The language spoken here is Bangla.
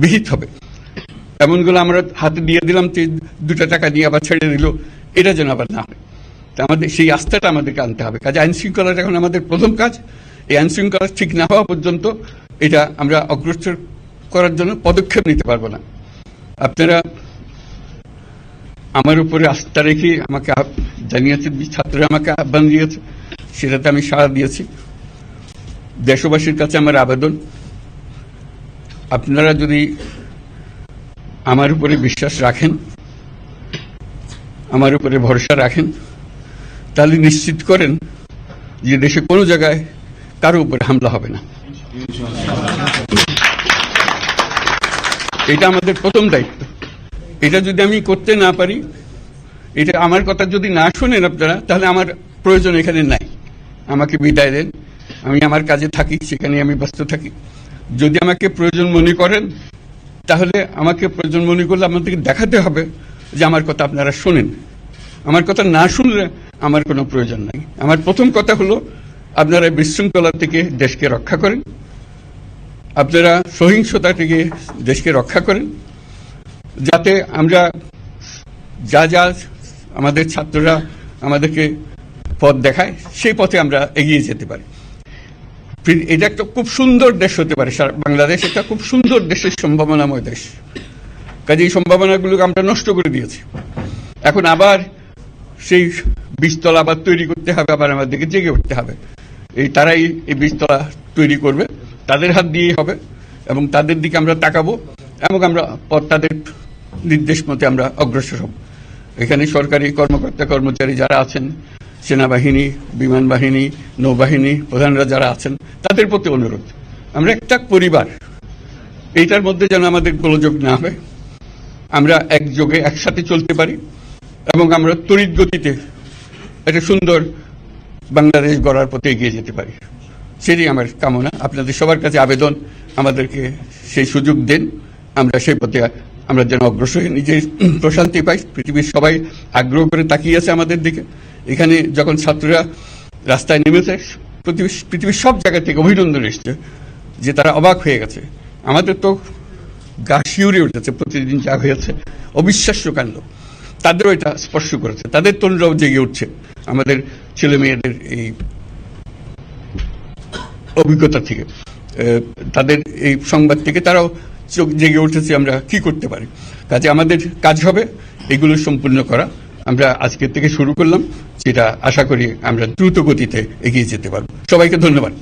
বিহিত হবে। এমনগুলো আমরা হাতে দিয়ে দিলাম দুটো টাকা দিয়ে আবার ছেড়ে দিল। এটা যেন আবার না হয়। তা আমাদের সেই আস্থাটা আমাদেরকে আনতে হবে। কাজে আইন শৃঙ্খলাটা এখন আমাদের প্রথম কাজ। এই আইন শৃঙ্খলা ঠিক না হওয়া পর্যন্ত এটা আমরা অগ্রসর করার জন্য পদক্ষেপ নিতে পারব না। আপনারা আমার উপরে আস্থা রেখে আমাকে জানিয়েছে ছাত্ররা আমাকে আহ্বান দিয়েছে। সেটাতে আমি সাড়া দিয়েছি। দেশবাসীর কাছে আমার আবেদন। আপনারা যদি আমার উপরে বিশ্বাস রাখেন, আমার উপরে ভরসা রাখেন, তাহলে নিশ্চিত করেন যে দেশে কোনো জায়গায় কারও উপরে হামলা হবে না। এটা আমাদের প্রথম দায়িত্ব। এটা যদি আমি করতে না পারি, এটা আমার কথা যদি না শোনেন আপনারা, তাহলে আমার প্রয়োজন এখানে নাই। আমাকে বিদায় দেন। আমি আমার কাজে থাকি সেখানে আমি ব্যস্ত থাকি। যদি আমাকে প্রয়োজন মনে করেন, তাহলে আমাকে প্রয়োজন মনে করলে আপনাদেরকে দেখাতে হবে যে আমার কথা আপনারা শোনেন। আমার কথা না শুনলে আমার কোনো প্রয়োজন নাই। আমার প্রথম কথা হলো, আপনারা বিশৃঙ্খলা থেকে দেশকে রক্ষা করেন। আপনারা সহিংসতা থেকে দেশকে রক্ষা করেন। যাতে আমরা যা যা আমাদের ছাত্ররা আমাদেরকে পথ দেখায়, সেই পথে আমরা এগিয়ে যেতে পারি। এটা একটা খুব সুন্দর দেশ হতে পারে। বাংলাদেশ একটা খুব সুন্দর দেশের সম্ভাবনাময় দেশ। কাজে এই সম্ভাবনাগুলোকে আমরা নষ্ট করে দিয়েছি। এখন আবার সেই বীজতলা আবার তৈরি করতে হবে, আবার আমাদেরকে জেগে উঠতে হবে। এই তারাই এই বীজতলা তৈরি করবে। তাদের হাত দিয়েই হবে এবং তাদের দিকে আমরা তাকাবো এবং আমরা তাদের নির্দেশ মতে আমরা অগ্রসর হব। এখানে সরকারি কর্মকর্তা কর্মচারী যারা আছেন সেনাবাহিনী বিমান বাহিনী নৌবাহিনী প্রধানরা যারা আছেন তাদের প্রতি অনুরোধ। আমরা একটা পরিবার। এইটার মধ্যে যেন আমাদের গোলযোগ না হয়। আমরা একযোগে একসাথে চলতে পারি এবং আমরা তড়িৎ গতিতে একটা সুন্দর বাংলাদেশ গড়ার পথে এগিয়ে যেতে পারি। সেটাই আমার কামনা। আপনাদের সবার কাছে আবেদন। আমাদেরকে সেই সুযোগ দেন। আমরা সেই পথে আমরা যেন অগ্রসর হই, নিজে প্রশান্তি পাই। পৃথিবীর সবাই আগ্রহ করে তাকিয়ে আছে আমাদের দিকে। এখানে যখন ছাত্ররা রাস্তায় নেমেছে পৃথিবীর সব জায়গা থেকে অভিনন্দন এসছে যে তারা অবাক হয়ে গেছে। আমাদের তো গা শিউরে উঠেছে, প্রতিদিন যা হয়েছে। অবিশ্বাস্য কাণ্ড। তাদেরও এটা স্পর্শ করেছে। তাদের তরুণরাও জেগে উঠছে। আমাদের ছেলে মেয়েদের এই অভিজ্ঞতা থেকে। তাদের এই সংবাদ থেকে তারাও চোখ জেগে উঠেছে আমরা কি করতে পারি। কাজে আমাদের কাজ হবে, এগুলো সম্পূর্ণ করা। আমরা আজকের থেকে শুরু করলাম। যেটা আশা করি আমরা দ্রুত গতিতে এগিয়ে যেতে পারব। সবাইকে ধন্যবাদ।